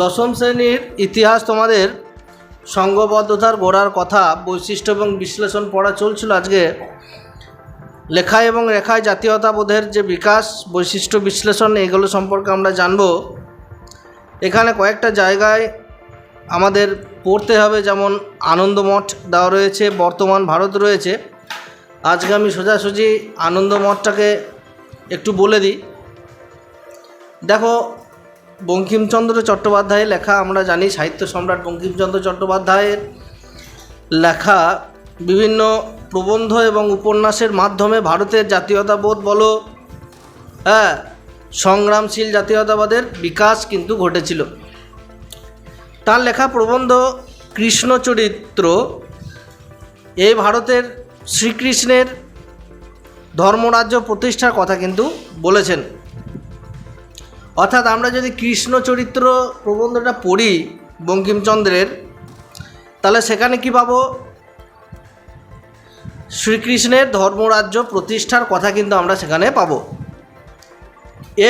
দশম শ্রেণির ইতিহাস তোমাদের সংঘবদ্ধতার গোড়ার কথা, বৈশিষ্ট্য এবং বিশ্লেষণ পড়া চলছিল আজকে। লেখায় এবং রেখায় জাতীয়তাবোধের যে বিকাশ, বৈশিষ্ট্য বিশ্লেষণ, এগুলো সম্পর্কে আমরা জানব। এখানে কয়েকটা জায়গায় আমাদের পড়তে হবে, যেমন আনন্দমঠ দেওয়া রয়েছে, বর্তমান ভারত রয়েছে। আজকে আমি সোজাসুজি আনন্দমঠটাকে একটু বলে দিই। দেখো বঙ্কিমচন্দ্র চট্টোপাধ্যায়ের লেখা আমরা জানি, সাহিত্য সম্রাট বঙ্কিমচন্দ্র চট্টোপাধ্যায়ের লেখা, বিভিন্ন প্রবন্ধ এবং উপন্যাসের মাধ্যমে ভারতের জাতীয়তাবোধ বলো হ্যাঁ সংগ্রামশীল জাতীয়তাবাদের বিকাশ কিন্তু ঘটেছিল। তার লেখা প্রবন্ধ কৃষ্ণ চরিত্র এই ভারতের শ্রীকৃষ্ণের ধর্মরাজ্য প্রতিষ্ঠার কথা কিন্তু বলেছেন। অর্থাৎ আমরা যদি কৃষ্ণ চরিত্র প্রবন্ধটা পড়ি বঙ্কিমচন্দ্রের, তাহলে সেখানে কি পাবো? শ্রীকৃষ্ণের ধর্মরাজ্য প্রতিষ্ঠার কথা কিন্তু আমরা সেখানে পাবো।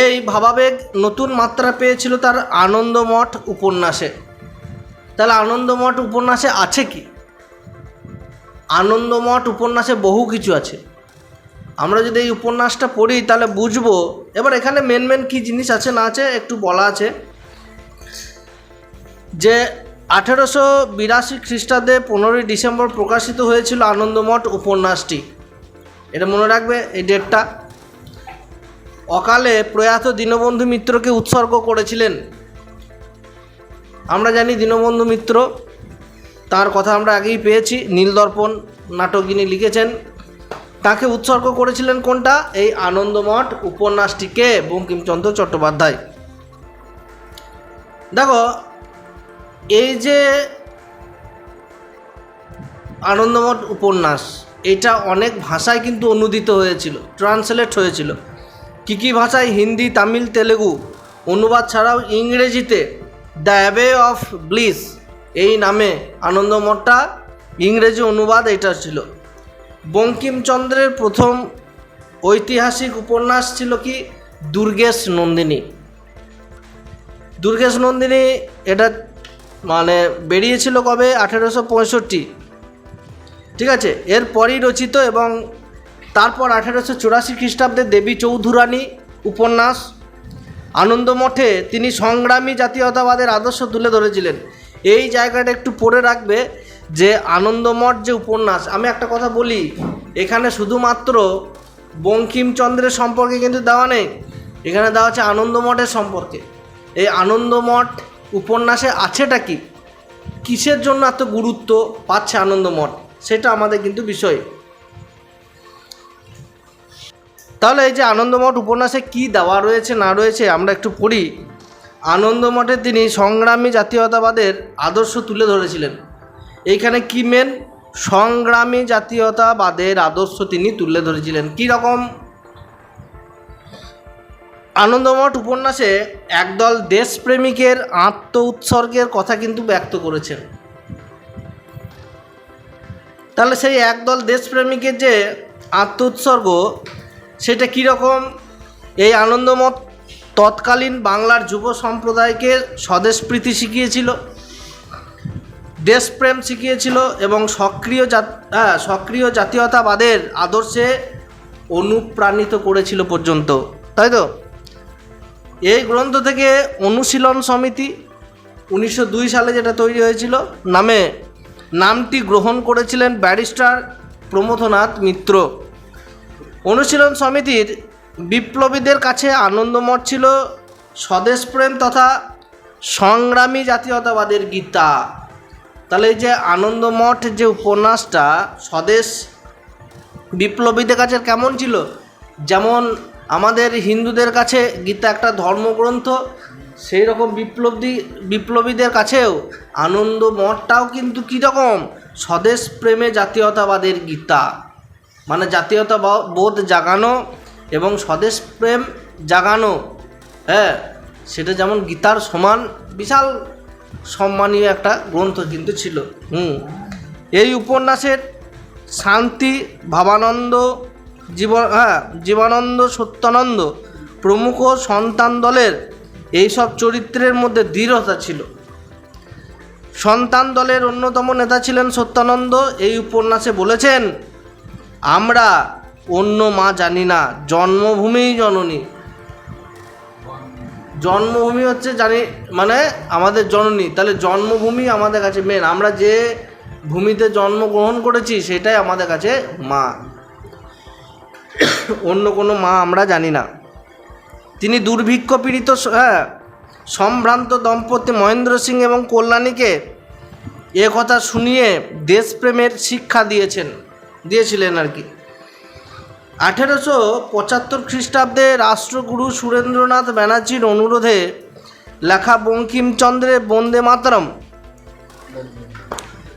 এই ভাবাবেগ নতুন মাত্রা পেয়েছিল তার আনন্দমঠ উপন্যাসে। তাহলে আনন্দমঠ উপন্যাসে আছে কি? আনন্দমঠ উপন্যাসে বহু কিছু আছে। আমরা যদি এই উপন্যাসটা পড়ি, তাহলে বুঝব। এবার এখানে মেন মেন কী জিনিস আছে, না আছে, একটু বলা আছে। যে আঠেরোশো বিরাশি খ্রিস্টাব্দে পনেরোই ডিসেম্বর প্রকাশিত হয়েছিল আনন্দমঠ উপন্যাসটি। এটা মনে রাখবে, এই ডেটটা। অকালে প্রয়াত দীনবন্ধু মিত্রকে উৎসর্গ করেছিলেন। আমরা জানি দীনবন্ধু মিত্র, তার কথা আমরা আগেই পেয়েছি। নীলদর্পণ নাটক যিনি লিখেছেন। তাকে উৎসর্গ করেছিলেন কোনটা? এই আনন্দমঠ উপন্যাসটিকে বঙ্কিমচন্দ্র চট্টোপাধ্যায়। দেখো, এই যে আনন্দমঠ উপন্যাস, এটা অনেক ভাষায় কিন্তু অনুদিত হয়েছিল ট্রান্সলেট হয়েছিল। কী কী ভাষায়? হিন্দি, তামিল, তেলেগু, অনুবাদ ছাড়াও ইংরেজিতে দ্য অ্যাবে অফ ব্লিস এই নামে আনন্দমঠটা ইংরেজি অনুবাদ এটা ছিল। বঙ্কিমচন্দ্রের প্রথম ঐতিহাসিক উপন্যাস ছিল কি দুর্গেশ নন্দিনী। দুর্গেশ নন্দিনী এটা মানে বেরিয়েছিল কবে? আঠেরোশো পঁয়ষট্টি। ঠিক আছে? এরপরই রচিত এবং তারপর আঠেরোশো চুরাশি খ্রিস্টাব্দে দেবী চৌধুরানী উপন্যাস। আনন্দমঠে তিনি সংগ্রামী জাতীয়তাবাদের আদর্শ তুলে ধরেছিলেন। এই জায়গাটা একটু পড়ে রাখবে। যে আনন্দমঠ যে উপন্যাস, আমি একটা কথা বলি, এখানে শুধুমাত্র বঙ্কিমচন্দ্রের সম্পর্কে কিন্তু দেওয়া নেই, এখানে দেওয়া আছে আনন্দমঠের সম্পর্কে। এই আনন্দমঠ উপন্যাসে আছেটা কি? কিসের জন্য এত গুরুত্ব পাচ্ছে আনন্দমঠ? সেটা আমাদের কিন্তু বিষয়। তাহলে এই যে আনন্দমঠ উপন্যাসে কি দেওয়া রয়েছে, না রয়েছে, আমরা একটু পড়ি। আনন্দমঠে তিনি সংগ্রামী জাতীয়তাবাদের আদর্শ তুলে ধরেছিলেন। এইখানে কি মেন সংগ্রামী জাতীয়তাবাদের আদর্শ তিনি তুলে ধরেছিলেন। কী রকম? আনন্দমঠ উপন্যাসে একদল দেশপ্রেমিকের আত্ম উৎসর্গের কথা কিন্তু ব্যক্ত করেছেন। তাহলে সেই একদল দেশপ্রেমিকের যে আত্ম উৎসর্গ সেটা কীরকম এই আনন্দমঠ তৎকালীন বাংলার যুব সম্প্রদায়কে স্বদেশপ্রীতি শিখিয়েছিল। দেশপ্রেম শিখিয়েছিল এবং সক্রিয় হ্যাঁ সক্রিয় জাতীয়তাবাদের আদর্শে অনুপ্রাণিত করেছিল পর্যন্ত। তাই তো? এই গ্রন্থ থেকে অনুশীলন সমিতি উনিশশো দুই সালে যেটা তৈরি হয়েছিল, নামে নামটি গ্রহণ করেছিলেন ব্যারিস্টার প্রমথনাথ মিত্র। অনুশীলন সমিতির বিপ্লবীদের কাছে আনন্দমঠ ছিল স্বদেশপ্রেম তথা সংগ্রামী জাতীয়তাবাদের গীতা। তাহলে এই যে আনন্দমঠ যে উপন্যাসটা স্বদেশ বিপ্লবীদের কাছে কেমন ছিল? যেমন আমাদের হিন্দুদের কাছে গীতা একটা ধর্মগ্রন্থ সেই রকম বিপ্লবী, বিপ্লবীদের কাছেও আনন্দ মঠটাও কিন্তু কীরকম? স্বদেশ প্রেমে জাতীয়তাবাদের গীতা। মানে জাতীয়তা বোধ জাগানো এবং স্বদেশ প্রেম জাগানো হ্যাঁ? সেটা যেমন গীতার সমান, বিশাল সম্মানীয় একটা গ্রন্থ কিন্তু ছিল। হুম। এই উপন্যাসের শান্তি, ভাবানন্দ, জীব হ্যাঁ জীবানন্দ, সত্যানন্দ প্রমুখ সন্তান দলের এইসব চরিত্রের মধ্যে দৃঢ়তা ছিল। সন্তান দলের অন্যতম নেতা ছিলেন সত্যানন্দ। এই উপন্যাসে বলেছেন, আমরা অন্য মা জানি না, জন্মভূমিই জননী। জন্মভূমি হচ্ছে জানি মানে আমাদের জননী, তাহলে জন্মভূমি আমাদের কাছে মেন আমরা যে ভূমিতে জন্মগ্রহণ করেছি, সেটাই আমাদের কাছে মা। অন্য কোনো মা আমরা জানি না। তিনি দুর্ভিক্ষ পীড়িত হ্যাঁ সম্ভ্রান্ত দম্পতি মহেন্দ্র সিং এবং কল্যাণীকে এ কথা শুনিয়ে দেশপ্রেমের শিক্ষা দিয়েছেন, দিয়েছিলেন আর কি। আঠেরোশো পঁচাত্তর খ্রিস্টাব্দে রাষ্ট্রগুরু সুরেন্দ্রনাথ ব্যানার্জির অনুরোধে লেখা বঙ্কিমচন্দ্রের বন্দে মাতরম।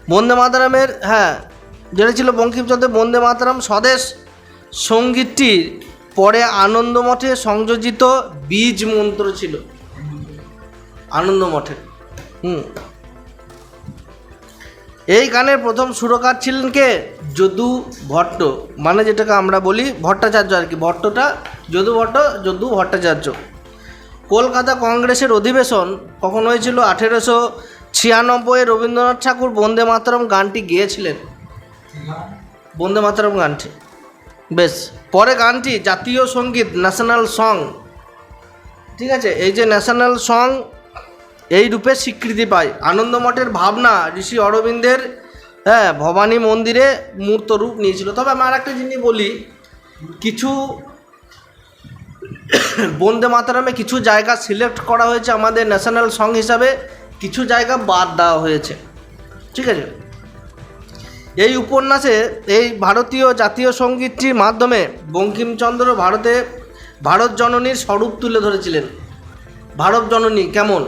বন্দে মাতরমের হ্যাঁ যেটা ছিল বঙ্কিমচন্দ্রের বন্দে মাতরম স্বদেশ সঙ্গীতটির পরে আনন্দমঠে সংযোজিত বীজ মন্ত্র ছিল। আনন্দমঠে। হুম। এই গানের প্রথম সুরকার ছিলেন কে? যদু ভট্ট মানে যেটাকে আমরা বলি ভট্টাচার্য আর কি। ভট্টটা যদু ভট্ট, যদু ভট্টাচার্য। কলকাতা কংগ্রেসের অধিবেশন কখন হয়েছিল? আঠেরোশো ছিয়ানব্বই রবীন্দ্রনাথ ঠাকুর বন্দে মাতরম গানটি গেয়েছিলেন। বন্দে মাতরম গানটি। বেশ, পরে গানটি জাতীয় সংগীত ন্যাশনাল সং। ঠিক আছে, এই যে ন্যাশনাল সং, এই রূপে স্বীকৃতি পায়। আনন্দমঠের ভাবনা, ঋষি অরবিন্দের হ্যাঁ ভবানী মন্দিরে মূর্ত রূপ নিয়েছিল। তবে আমি আর একটা জিনিস বলি, কিছু বন্দে মাতারামে কিছু জায়গা সিলেক্ট করা হয়েছে আমাদের ন্যাশনাল সং হিসাবে, কিছু জায়গা বাদ দেওয়া হয়েছে। ঠিক আছে? এই উপন্যাসে এই ভারতীয় জাতীয় সঙ্গীতটির মাধ্যমে বঙ্কিমচন্দ্র ভারতে ভারত জননীর স্বরূপ তুলে ধরেছিলেন। ভারত জননী কেমন?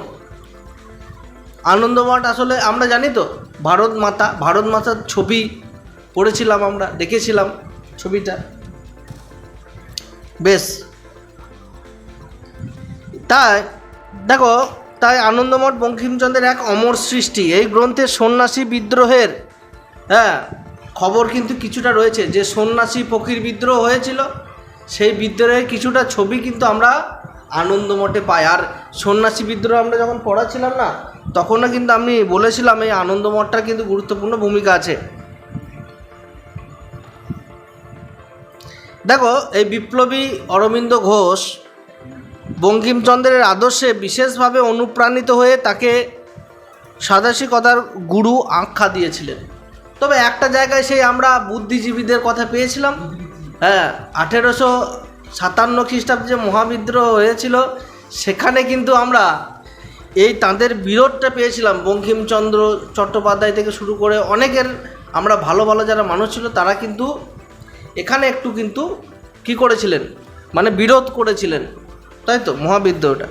আনন্দমঠ আসলে আমরা জানি তো? ভারত মাতা, ভারত মাতার ছবি পড়েছিলাম আমরা, দেখেছিলাম ছবিটা। বেশ। তাই, দেখো, তাই আনন্দমঠ বঙ্কিমচন্দ্রের এক অমর সৃষ্টি, এই গ্রন্থে সন্ন্যাসী বিদ্রোহের হ্যাঁ খবর কিন্তু কিছুটা রয়েছে। যে সন্ন্যাসী ফকির বিদ্রোহ হয়েছিল, সেই বিদ্রোহের কিছুটা ছবি কিন্তু আমরা আনন্দমঠে পাই। আর সন্ন্যাসী বিদ্রোহ আমরা যখন পড়াচ্ছিলাম না তখনও কিন্তু আমি বলেছিলাম, এই আনন্দমঠটার কিন্তু গুরুত্বপূর্ণ ভূমিকা আছে। দেখো, এই বিপ্লবী অরবিন্দ ঘোষ বঙ্কিমচন্দ্রের আদর্শে বিশেষভাবে অনুপ্রাণিত হয়ে তাকে সাদাসিকতার গুরু আখ্যা দিয়েছিলেন। তবে একটা জায়গায় সেই আমরা বুদ্ধিজীবীদের কথা পেয়েছিলাম। হ্যাঁ আঠেরোশো সাতান্ন খ্রিস্টাব্দে যে মহাবিদ্রোহ হয়েছিল, সেখানে কিন্তু আমরা এই তাদের বিরোধটা পেয়েছিলাম বঙ্কিমচন্দ্র চট্টোপাধ্যায় থেকে শুরু করে অনেকের আমরা ভালো ভালো যারা মানুষ ছিল তারা কিন্তু এখানে একটু কিন্তু কি করেছিলেন? মানে বিরোধ করেছিলেন। তাই তো? মহাবিদ্রোহটা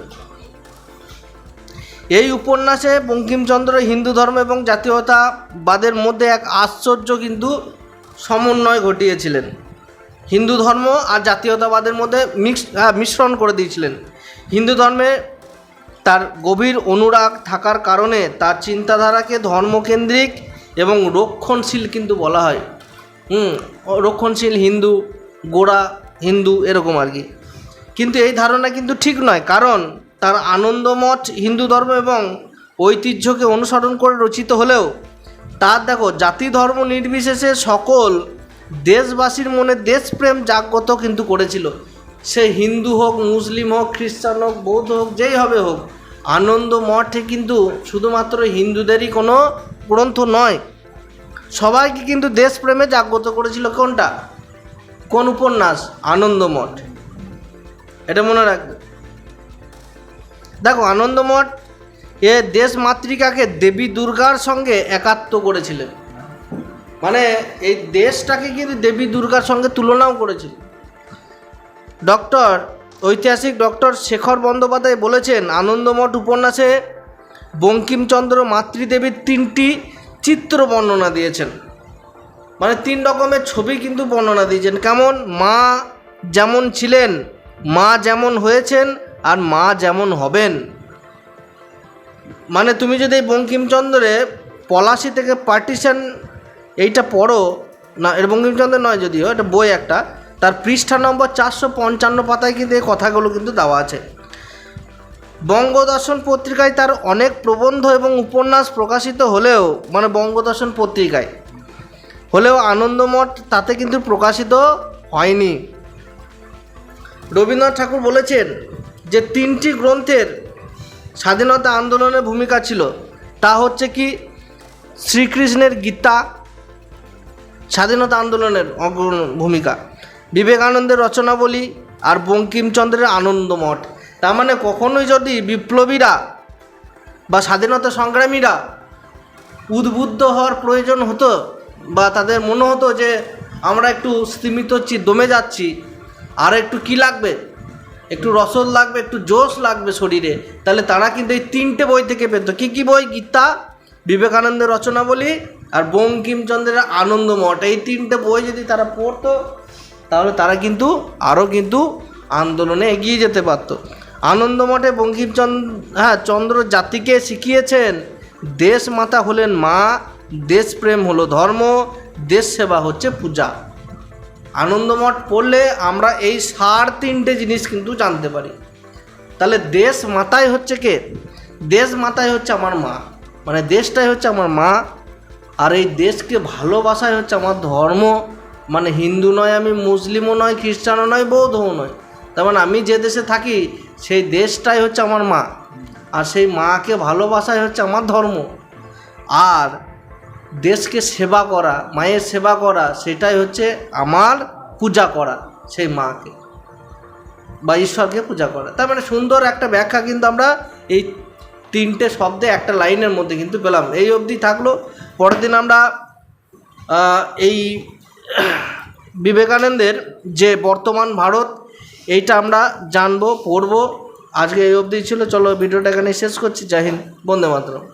এই উপন্যাসে বঙ্কিমচন্দ্র হিন্দু ধর্ম এবং জাতীয়তাবাদের মধ্যে এক আশ্চর্য কিন্তু সমন্বয় ঘটিয়েছিলেন। হিন্দু ধর্ম আর জাতীয়তাবাদের মধ্যে মিক্স মিশ্রণ করে দিয়েছিলেন। হিন্দু ধর্মে তার গভীর অনুরাগ থাকার কারণে তার চিন্তাধারাকে ধর্মকেন্দ্রিক এবং রক্ষণশীল কিন্তু বলা হয়। হুম, রক্ষণশীল হিন্দু, গোড়া হিন্দু এরকম আর কি। কিন্তু এই ধারণা কিন্তু ঠিক নয়, কারণ তার আনন্দমঠ হিন্দু ধর্ম এবং ঐতিহ্যকে অনুসরণ করে রচিত হলেও তার দেখো, জাতি ধর্ম নির্বিশেষে সকল দেশবাসীর মনে দেশপ্রেম জাগ্রত কিন্তু করেছিল। সে হিন্দু হোক, মুসলিম হোক, খ্রিস্টান হোক, বৌদ্ধ হোক, যেই হবে হোক, আনন্দ মঠে কিন্তু শুধুমাত্র হিন্দুদেরই কোনো গ্রন্থ নয়। সবাইকে কিন্তু দেশপ্রেমে জাগ্রত করেছিল কোনটা? কোন উপন্যাস? আনন্দমঠ এটা মনে রাখবে। দেখো আনন্দমঠ এ দেশ মাতৃকাকে দেবী দুর্গার সঙ্গে একাত্ম করেছিলেন। মানে এই দেশটাকে কিন্তু দেবী দুর্গার সঙ্গে তুলনাও করেছিল। ডক্টর, ঐতিহাসিক ডক্টর শেখর বন্দ্যোপাধ্যায় বলেছেন, আনন্দমঠ উপন্যাসে বঙ্কিমচন্দ্র মাতৃদেবীর তিনটি চিত্র বর্ণনা দিয়েছেন। মানে তিন রকমের ছবি কিন্তু বর্ণনা দিয়েছেন। কেমন? মা যেমন ছিলেন, মা যেমন হয়েছেন আর মা যেমন হবেন। মানে তুমি যদি এই বঙ্কিমচন্দ্রে পলাশি থেকে পার্টিশন এইটা পড়ো, না এর বঙ্কিমচন্দ্র নয় যদিও, এটা বই একটা তার পৃষ্ঠা নম্বর চারশো পঞ্চান্ন পাতায় কিন্তু এই কথাগুলো কিন্তু দেওয়া আছে। বঙ্গদর্শন পত্রিকায় তার অনেক প্রবন্ধ এবং উপন্যাস প্রকাশিত হলেও মানে বঙ্গদর্শন পত্রিকায়, হলেও আনন্দমঠ তাতে কিন্তু প্রকাশিত হয়নি। রবীন্দ্রনাথ ঠাকুর বলেছেন যে তিনটি গ্রন্থের স্বাধীনতা আন্দোলনের ভূমিকা ছিল। তা হচ্ছে কি, শ্রীকৃষ্ণের গীতা, স্বাধীনতা আন্দোলনের ভূমিকা। বিবেকানন্দের রচনাবলী আর বঙ্কিমচন্দ্রের আনন্দমঠ। তার মানে কখনোই যদি বিপ্লবীরা বা স্বাধীনতা সংগ্রামীরা উদ্বুদ্ধ হওয়ার প্রয়োজন হতো বা তাদের মনে হতো যে আমরা একটু স্তীমিত হচ্ছি, দমে যাচ্ছি, আর একটু কি লাগবে? একটু রসদ লাগবে, একটু জোশ লাগবে শরীরে, তাহলে তারা কিন্তু এই তিনটে বই থেকে পেত। কী কী বই? গীতা, বিবেকানন্দের রচনাবলী আর বঙ্কিমচন্দ্রের আনন্দমঠ। এই তিনটে বই যদি তারা পড়তো তাহলে তারা কিন্তু আরও কিন্তু আন্দোলনে এগিয়ে যেতে পারত। আনন্দমঠে বঙ্কিমচন্দ্র হ্যাঁ চন্দ্র জাতিকে শিখিয়েছেন, দেশ মাতা হলেন মা দেশপ্রেম হলো ধর্ম, দেশ সেবা হচ্ছে পূজা। আনন্দমঠ পড়লে আমরা এই সার তিনটে জিনিস কিন্তু জানতে পারি। তাহলে দেশ মাতাই হচ্ছে কে? দেশ মাতাই হচ্ছে আমার মা। মানে দেশটাই হচ্ছে আমার মা, আর এই দেশকে ভালোবাসাই হচ্ছে আমার ধর্ম মানে হিন্দু নয় আমি মুসলিমও নয়, খ্রিস্টানও নয়, বৌদ্ধও নয়। তার মানে আমি যে দেশে থাকি, সেই দেশটাই হচ্ছে আমার মা। আর সেই মাকে ভালোবাসাই হচ্ছে আমার ধর্ম। আর দেশকে সেবা করা, মায়ের সেবা করা, সেটাই হচ্ছে আমার পূজা করা, সেই মাকে। বা ঈশ্বরকে পূজা করা। তার মানে সুন্দর একটা ব্যাখ্যা কিন্তু আমরা এই তিনটে শব্দে একটা লাইনের মধ্যে কিন্তু পেলাম। এই অবধি থাকল। পরের দিন আমরা এই বিবেকানন্দের যে বর্তমান ভারত, এইটা আমরা জানব, পড়ব। আজকে এই অবধি ছিল। চলো ভিডিওটা এখানে শেষ করছি। জয় হিন্দ। বন্দে মাতরম।